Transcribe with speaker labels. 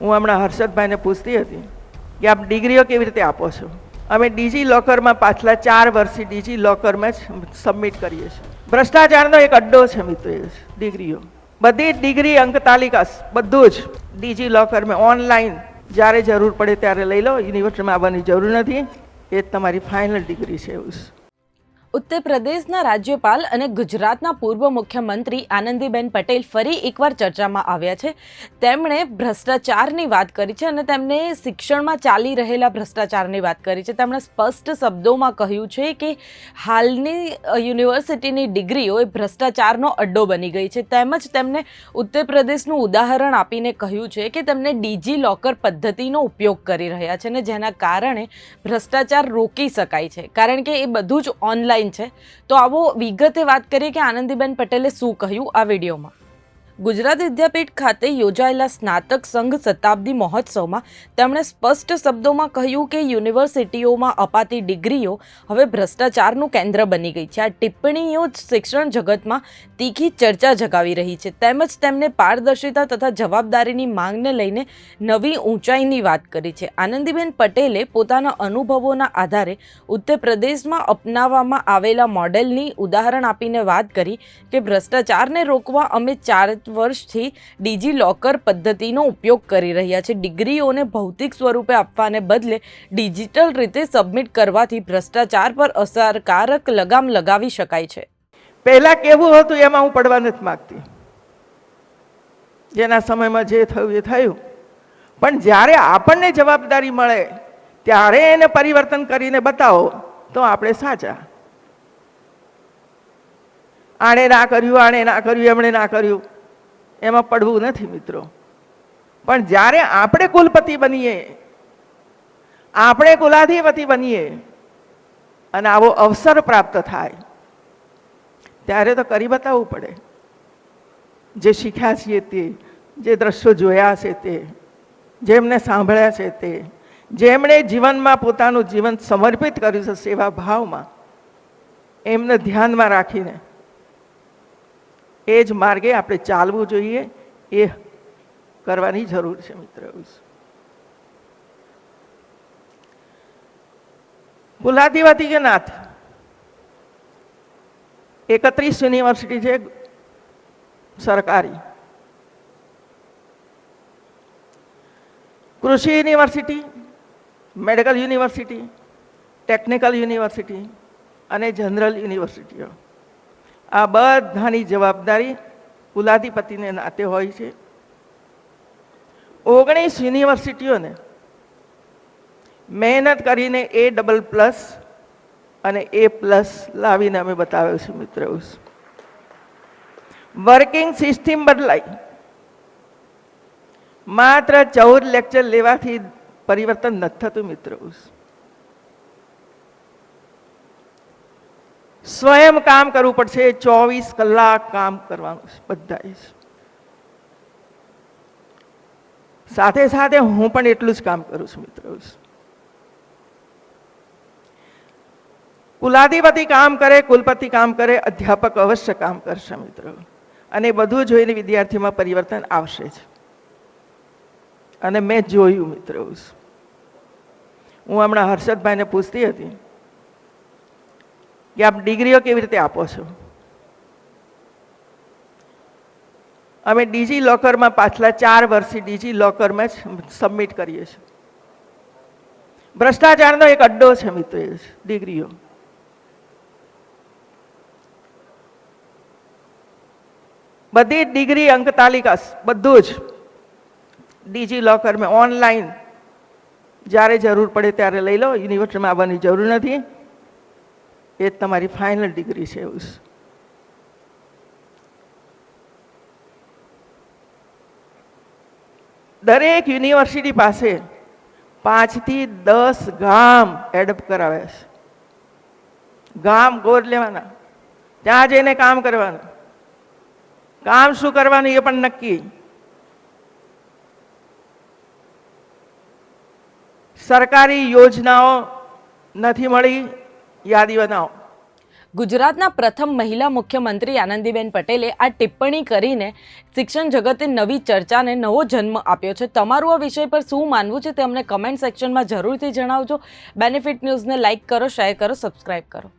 Speaker 1: હું હમણાં હર્ષદભાઈને પૂછતી હતી કે આપ ડિગ્રીઓ કેવી રીતે આપો છો? અમે ડીજી લોકરમાં પાછલા ચાર વર્ષથી ડીજી લોકરમાં જ સબમિટ કરીએ છીએ. ભ્રષ્ટાચારનો એક અડ્ડો છે મિત્રો એ ડિગ્રીઓ. બધી ડિગ્રી અંક તાલિકા બધું જ ડીજી લોકરમાં ઓનલાઈન જ્યારે જરૂર પડે ત્યારે લઈ લો, યુનિવર્સિટીમાં આવવાની જરૂર નથી. એ જ તમારી ફાઇનલ ડિગ્રી છે એવું
Speaker 2: ઉત્તર પ્રદેશના રાજ્યપાલ અને ગુજરાતના પૂર્વ મુખ્યમંત્રી આનંદીબેન પટેલ ફરી એકવાર ચર્ચામાં આવ્યા છે. તેમણે ભ્રષ્ટાચારની વાત કરી છે અને તેમણે શિક્ષણમાં ચાલી રહેલા ભ્રષ્ટાચારની વાત કરી છે. તેમણે સ્પષ્ટ શબ્દોમાં કહ્યું છે કે હાલની યુનિવર્સિટીની ડિગ્રીઓ એ ભ્રષ્ટાચારનો અડ્ડો બની ગઈ છે. તેમજ તેમણે ઉત્તર પ્રદેશનું ઉદાહરણ આપીને કહ્યું છે કે તેમને ડીજી લોકર પદ્ધતિનો ઉપયોગ કરી રહ્યા છે અને જેના કારણે ભ્રષ્ટાચાર રોકી શકાય છે. કારણ કે એ બધું જ ઓનલાઈન છે. તો આવો વિગતે વાત કરીએ કે આનંદીબેન પટેલે શું કહ્યું આ વિડીયોમાં? ગુજરાત વિદ્યાપીઠ ખાતે યોજાયેલા સ્નાતક સંઘ શતાબ્દી મહોત્સવમાં તેમણે સ્પષ્ટ શબ્દોમાં કહ્યું કે યુનિવર્સિટીઓમાં અપાતી ડિગ્રીઓ હવે ભ્રષ્ટાચારનું કેન્દ્ર બની ગઈ છે. આ ટિપ્પણીઓ શિક્ષણ જગતમાં તીખી ચર્ચા જગાવી રહી છે. તેમજ તેમને પારદર્શિતા તથા જવાબદારીની માંગને લઈને નવી ઊંચાઈની વાત કરી છે. આનંદીબેન પટેલે પોતાના અનુભવોના આધારે ઉત્તર પ્રદેશમાં અપનાવવામાં આવેલા મોડેલની ઉદાહરણ આપીને વાત કરી કે ભ્રષ્ટાચારને રોકવા અમે ચાર વર્ષથી ડીજી લોકર પદ્ધતિનો ઉપયોગ કરી રહ્યા છે. ડિગ્રીઓને ભૌતિક સ્વરૂપે આપવાને બદલે ડિજિટલ રીતે સબમિટ કરવાથી ભ્રષ્ટાચાર પર અસરકારક લગામ લગાવી શકાય છે.
Speaker 1: પહેલા કેવું હતું એમાં હું પડવા નથી માગતી. જેના સમયમાં જે થયું એ થયું. પણ જ્યારે આપણને જવાબદારી મળે, ત્યારે એને પરિવર્તન કરીને બતાવો, તો આપણે સાચા. આણે ના કર્યું, આણે ના કર્યું, એમણે ના કર્યું. એમાં પડવું નથી મિત્રો. પણ જ્યારે આપણે કુલપતિ બનીએ, આપણે કુલાધિપતિ બનીએ, અને આવો અવસર પ્રાપ્ત થાય, ત્યારે તો કરી બતાવવું પડે. જે શીખ્યા છીએ તે, જે દ્રશ્યો જોયા છે તે, જેમને સાંભળ્યા છે તે, જેમણે જીવનમાં પોતાનું જીવન સમર્પિત કર્યું છે સેવા ભાવમાં, એમને ધ્યાનમાં રાખીને એ જ માર્ગે આપણે ચાલવું જોઈએ, એ કરવાની જરૂર છે મિત્ર છે. કે નાથ એકત્રીસ યુનિવર્સિટી છે સરકારી કૃષિ university, medical university, technical university અને જનરલ યુનિવર્સિટીઓ આ બધાની જવાબદારી કુલાધિપતિને નાતે હોય છે. ઓગણીસ યુનિવર્સિટીઓને મહેનત કરીને એ ડબલ પ્લસ અને એ પ્લસ લાવીને અમે બતાવ્યો છે મિત્ર વર્કિંગ સિસ્ટમ બદલાઈ. માત્ર ચૌદ લેક્ચર લેવાથી પરિવર્તન નથી થતું મિત્ર એવું છે. સ્વયં કામ કરવું પડશે, ચોવીસ કલાક કામ કરવાનું છે બધાએ સાથે સાથે હું પણ એટલું જ કામ કરું છું, મિત્રો. કુલાધિપતિ કામ કરે, કુલપતિ કામ કરે, અધ્યાપક અવશ્ય કામ કરશે, મિત્રો. અને બધું જોઈને વિદ્યાર્થીમાં પરિવર્તન આવશે જ. અને મેં જોયું, મિત્રો. હું હમણાં હર્ષદભાઈને પૂછતી હતી કે આપ ડિગ્રીઓ કેવી રીતે આપો છો? અમે ડીજી લોકરમાં પાછલા ચાર વર્ષથી ડીજી લોકરમાં જ સબમિટ કરીએ છીએ. ભ્રષ્ટાચારનો એક અડ્ડો છે મિત્રો ડિગ્રીઓ. બધી ડિગ્રી અંક તાલિકા બધું જ ડીજી લોકરમાં ઓનલાઈન જ્યારે જરૂર પડે ત્યારે લઈ લો, યુનિવર્સિટીમાં આવવાની જરૂર નથી. એ જ તમારી ફાઇનલ ડિગ્રી છે એવું દરેક યુનિવર્સિટી પાસે પાંચથી દસ ગામ એડપ્ટ કરાવે છે. ગામ ગોર લેવાના, ત્યાં જઈને કામ કરવાનું. કામ શું કરવાનું એ પણ નક્કી. સરકારી યોજનાઓ નથી મળી યાદી બનાવો.
Speaker 2: ગુજરાતના પ્રથમ મહિલા મુખ્યમંત્રી આનંદીબેન પટેલે આ ટિપ્પણી કરીને શિક્ષણ જગતે નવી ચર્ચાને નવો જન્મ આપ્યો છે. તમારું આ વિષય પર શું માનવું છે તે અમને કમેન્ટ સેક્શનમાં જરૂરથી જણાવજો. બેનિફિટ ન્યૂઝને લાઇક કરો શેર કરો સબસ્ક્રાઇબ કરો.